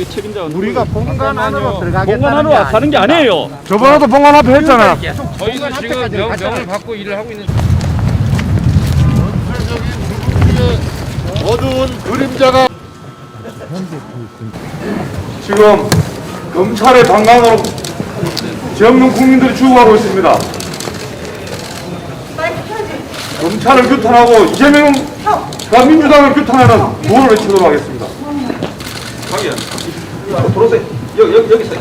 여기 책임자가 우리가 본관 안으로 들어가겠다는 공간 안으로 게 가는 게 아니에요. 저번에도 본관 앞에 했잖아. 저희가 지금 명, 명을 받고 일을 하고 있는 어두운 그림자가 지금 검찰의 방관으로 지역민 국민들이 죽어가고 있습니다. 검찰을 규탄하고 이재명과 민주당을 규탄하는 구호를 외치도록 하겠습니다. 자기야. 들어오세요. 여기 여기 여기서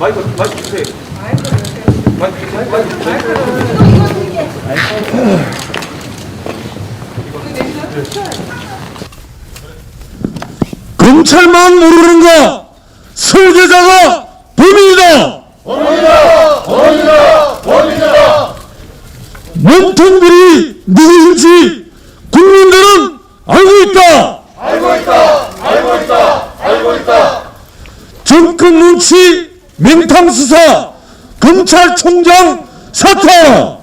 마이크 마이크 주세요. 마이크 주세요. 마이크 주세요. 검찰만 모르는가? 설계자가 범인이다! 범인이다! 범인이다! 범인이다! 몸통들이 누구인지 국민들은 알고 있다! 알고 있다! 알고 있다! 알고 있다! 정권 눈치 맹탕 수사 검찰총장! 사퇴하라!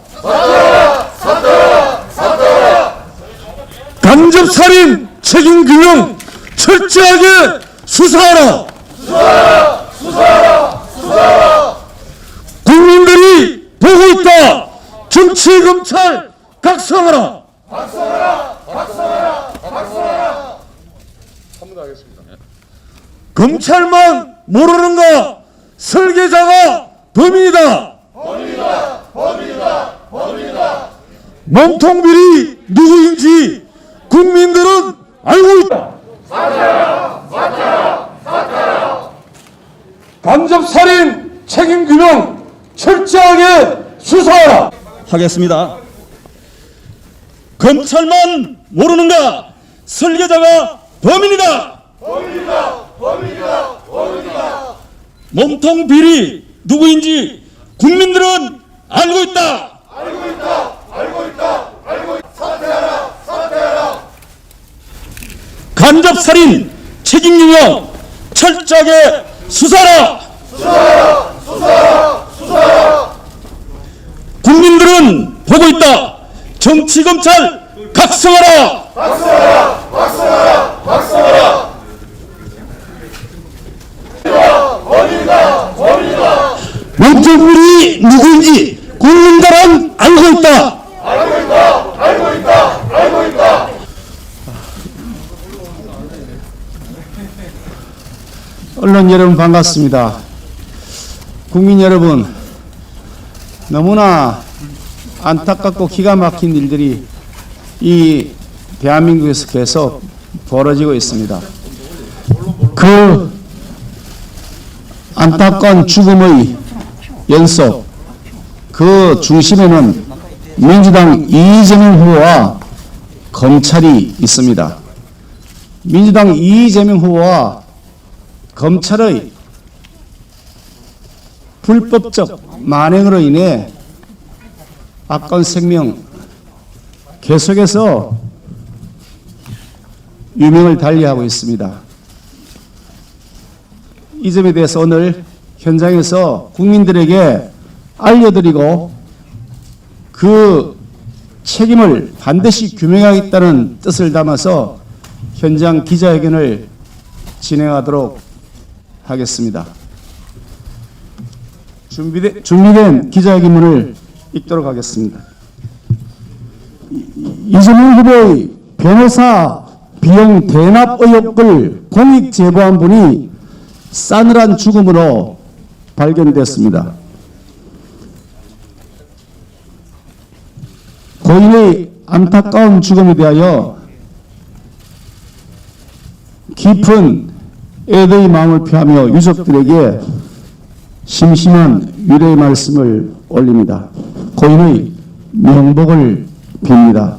간접살인 책임규명 철저하게 수사하라. 국민들이 보고 있다. 정치 검찰 각성하라. 각성하라. 각성하라. 각성하라. 검찰만 모르는가? 설계자가 범인이다. 범인이다. 범인이다. 범인이다. 몸통비리 누구인지 국민들은 알고 있다. 간접살인 책임규명 철저하게 수사하라. 하겠습니다. 검찰만 모르는가? 설계자가. 범인이다. 범인이다. 몸통 비리 누구인지 국민들은 알고 있다. 알고 있다. 알고 있다. 알고 있다. 사퇴하라. 사퇴하라. 간접 살인 책임 유명 철저하게 수사하라. 수사하라. 수사하라. 수사하라. 국민들은 보고 있다. 정치 검찰 각성하라. 몸 통들이 누구인지 국민들은 알고 있다. 언론 여러분 반갑습니다. 국민 여러분, 너무나 안타깝고 기가 막힌 일들이 이 대한민국에서 계속 벌어지고 있습니다. 그 안타까운 죽음의 연속, 그 중심에는 민주당 이재명 후보와 검찰이 있습니다. 민주당 이재명 후보와 검찰의 불법적 만행으로 인해 아까운 생명 계속해서 유명을 달리하고 있습니다. 이 점에 대해서 오늘 현장에서 국민들에게 알려드리고 그 책임을 반드시 규명하겠다는 뜻을 담아서 현장 기자회견을 진행하도록 하겠습니다. 준비된, 준비된 기자회견문을 읽도록 하겠습니다. 이- 이재명 후보의 변호사 비용 대납 의혹을 공익 제보한 분이 싸늘한 죽음으로 발견됐습니다. 고인의 안타까운 죽음에 대하여 깊은 애도의 마음을 표하며 유족들에게 심심한 위로의 말씀을 올립니다. 고인의 명복을 빕니다.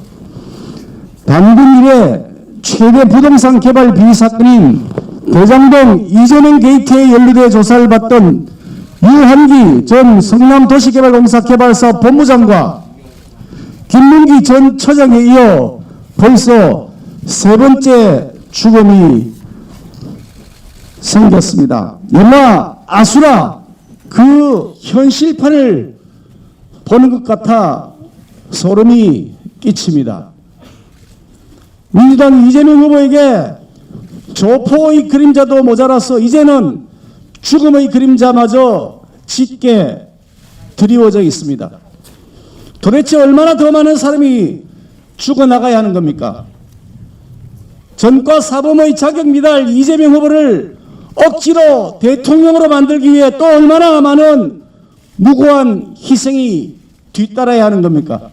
단군 이래 최대 부동산 개발 비리 사건인 대장동 이재명 게이트에 연루돼 조사를 받던 유한기 전 성남도시개발공사 개발사 본부장과 김문기 전 처장에 이어 벌써 세 번째 죽음이 생겼습니다. 연마 아수라 그 현실판을 보는 것 같아 소름이 끼칩니다. 민주당 이재명 후보에게 조포의 그림자도 모자라서 이제는 죽음의 그림자마저 짙게 드리워져 있습니다. 도대체 얼마나 더 많은 사람이 죽어나가야 하는 겁니까? 전과 사범의 자격 미달 이재명 후보를 억지로 대통령으로 만들기 위해 또 얼마나 많은 무고한 희생이 뒤따라야 하는 겁니까?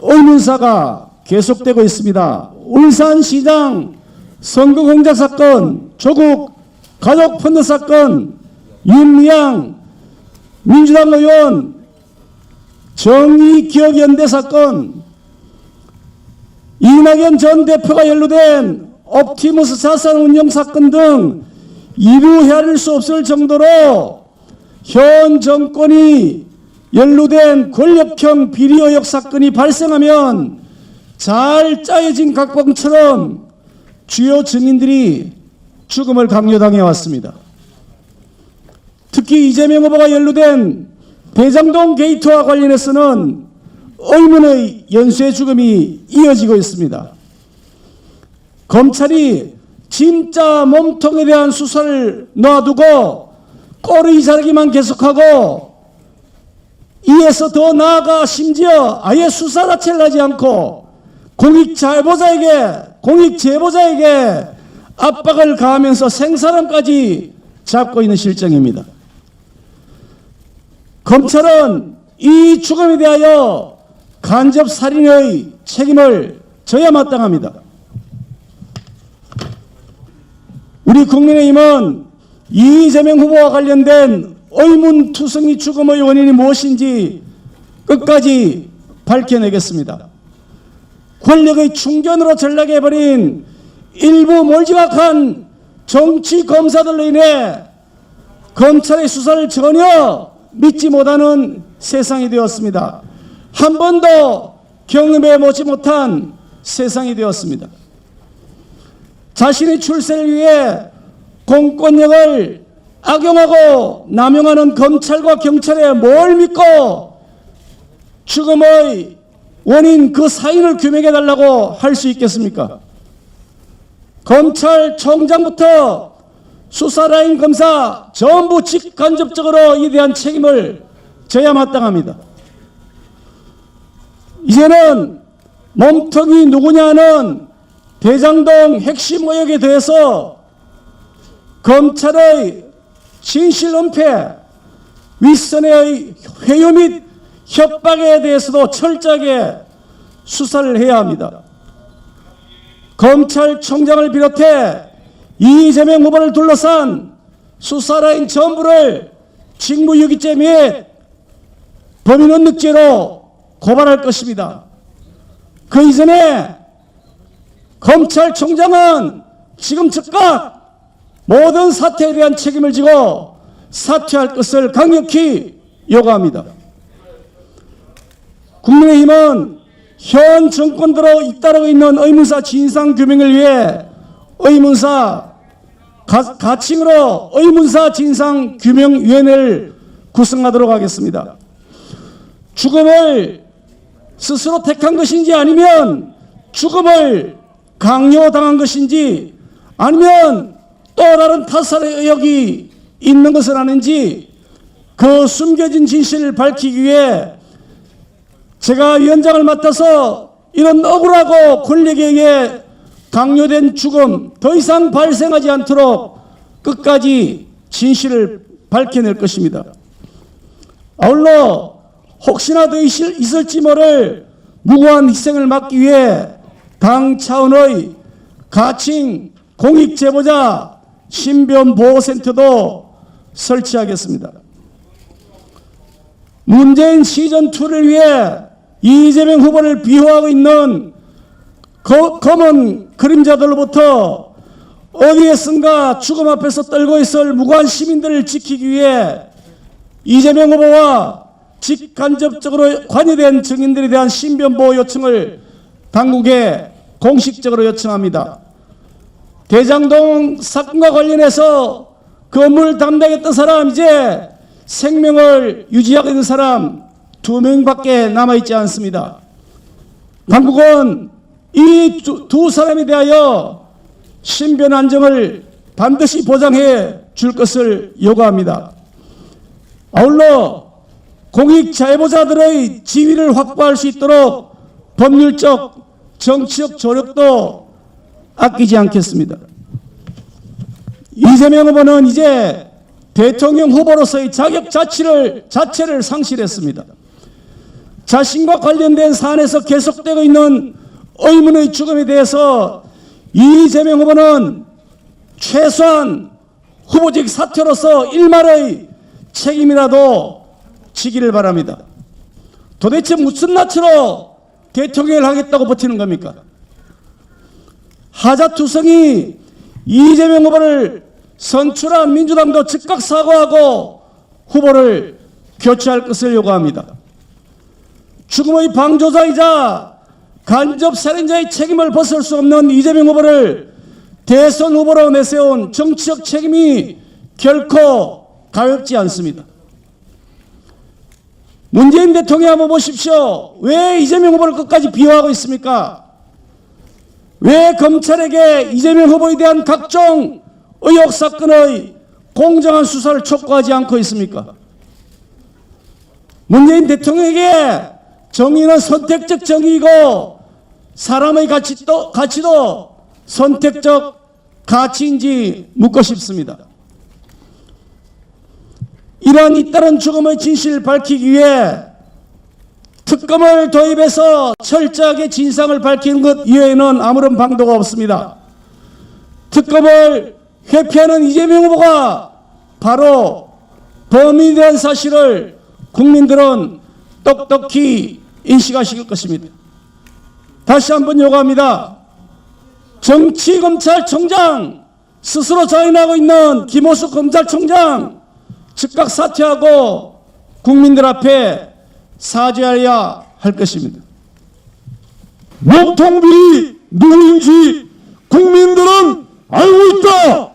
의문사가 계속되고 있습니다. 울산시장 선거 공작 사건, 조국 가족 펀드 사건, 윤미향 민주당 의원 정의기억연대 사건, 이낙연 전 대표가 연루된 옵티머스 자산 운용 사건 등 이루 헤아릴 수 없을 정도로 현 정권이 연루된 권력형 비리 의혹 사건이 발생하면 잘 짜여진 각본처럼 주요 증인들이 죽음을 강요당해 왔습니다. 특히 이재명 후보가 연루된 대장동 게이트와 관련해서는 의문의 연쇄 죽음이 이어지고 있습니다. 검찰이 진짜 몸통에 대한 수사를 놔두고 꼬리 자르기만 계속하고 이에서 더 나아가 심지어 아예 수사 자체를 하지 않고 공익 제보자에게 공익 제보자에게 압박을 가하면서 생사람까지 잡고 있는 실정입니다. 검찰은 이 죽음에 대하여 간접 살인의 책임을 져야 마땅합니다. 우리 국민의힘은 이재명 후보와 관련된 의문투성이 죽음의 원인이 무엇인지 끝까지 밝혀내겠습니다. 권력의 충견으로 전락해버린 일부 몰지각한 정치 검사들로 인해 검찰의 수사를 전혀 믿지 못하는 세상이 되었습니다. 한 번도 경험해 보지 못한 세상이 되었습니다. 자신의 출세를 위해 공권력을 악용하고 남용하는 검찰과 경찰에 뭘 믿고 죽음의 원인 그 사인을 규명해 달라고 할 수 있겠습니까? 검찰총장부터 수사라인 검사 전부 직간접적으로 이에 대한 책임을 져야 마땅합니다. 이제는 몸통이 누구냐는 대장동 핵심 의혹에 대해서 검찰의 진실 은폐, 윗선의 회유 및 협박에 대해서도 철저하게 수사를 해야 합니다. 검찰총장을 비롯해 이재명 후보를 둘러싼 수사라인 전부를 직무유기죄 및 범인은 늑죄로 고발할 것입니다. 그 이전에 검찰총장은 지금 즉각 모든 사태에 대한 책임을 지고 사퇴할 것을 강력히 요구합니다. 국민의힘은 현 정권들로 잇따르고 있는 의문사 진상 규명을 위해 의문사 가, 가칭으로 의문사 진상 규명 위원회를 구성하도록 하겠습니다. 죽음을 스스로 택한 것인지 아니면 죽음을 강요당한 것인지 아니면 또 다른 타살의 의혹이 있는 것은 아닌지 그 숨겨진 진실을 밝히기 위해 제가 위원장을 맡아서 이런 억울하고 권력에 의해 강요된 죽음 더 이상 발생하지 않도록 끝까지 진실을 밝혀낼 것입니다. 아울러 혹시나 더 있을, 있을지 모를 무고한 희생을 막기 위해 당 차원의 가칭 공익제보자 신변보호센터도 설치하겠습니다. 문재인 시즌2를 위해 이재명 후보를 비호하고 있는 거, 검은 그림자들로부터 어디에선가 죽음 앞에서 떨고 있을 무고한 시민들을 지키기 위해 이재명 후보와 직간접적으로 관여된 증인들에 대한 신변보호 요청을 당국에 공식적으로 요청합니다. 대장동 사건과 관련해서 건물 담당했던 사람 이제 생명을 유지하고 있는 사람 두 명밖에 남아있지 않습니다. 당국은 이 두 사람에 대하여 신변 안정을 반드시 보장해 줄 것을 요구합니다. 아울러 공익 자해보자들의 지위를 확보할 수 있도록 법률적, 정치적 조력도 아끼지 않겠습니다. 이재명 후보는 이제 대통령 후보로서의 자격 자체를, 자체를 상실했습니다. 자신과 관련된 사안에서 계속되고 있는 의문의 죽음에 대해서 이재명 후보는 최소한 후보직 사퇴로서 일말의 책임이라도 지기를 바랍니다. 도대체 무슨 낯으로 대통령을 하겠다고 버티는 겁니까? 하자투성이 이재명 후보를 선출한 민주당도 즉각 사과하고 후보를 교체할 것을 요구합니다. 죽음의 방조자이자 간접 살인자의 책임을 벗을 수 없는 이재명 후보를 대선 후보로 내세운 정치적 책임이 결코 가볍지 않습니다. 문재인 대통령 한번 보십시오. 왜 이재명 후보를 끝까지 비호하고 있습니까? 왜 검찰에게 이재명 후보에 대한 각종 의혹 사건의 공정한 수사를 촉구하지 않고 있습니까? 문재인 대통령에게 정의는 선택적 정의이고 사람의 가치도, 가치도 선택적 가치인지 묻고 싶습니다. 이러한 잇따른 죽음의 진실을 밝히기 위해 특검을 도입해서 철저하게 진상을 밝히는 것 이외에는 아무런 방도가 없습니다. 특검을 회피하는 이재명 후보가 바로 대한 사실을 국민들은 똑똑히 인식하실 것입니다. 다시 한번 요구합니다. 정치검찰총장 스스로 자인하고 있는 김호수 검찰총장 즉각 사퇴하고 국민들 앞에 사죄하여야 할 것입니다. 몸통들이 누구인지 국민들은 알고 있다.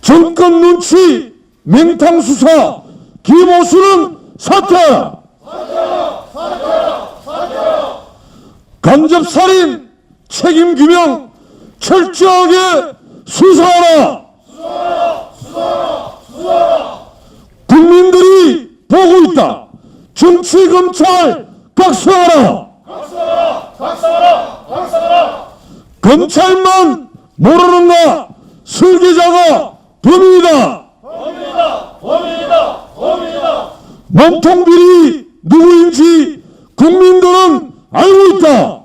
정권 눈치 맹탕 수사 김호수는 사퇴하라. 간접 살인 책임 규명 철저하게 수사하라. 국민들이 보고 있다. 정치 검찰 각성하라. 검찰만 모르는가? 설계자가 범인이다. 몸통비리 누구인지 국민들은 알고 있다.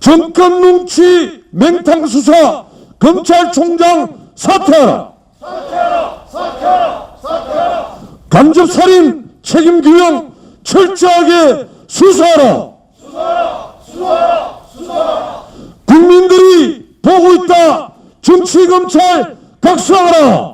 정권 눈치 맹탕 수사 검찰총장 사퇴하라. 간접 살인 책임 규명 철저하게 수사하라. 국민들이 보고 있다. 정치 검찰 각성하라.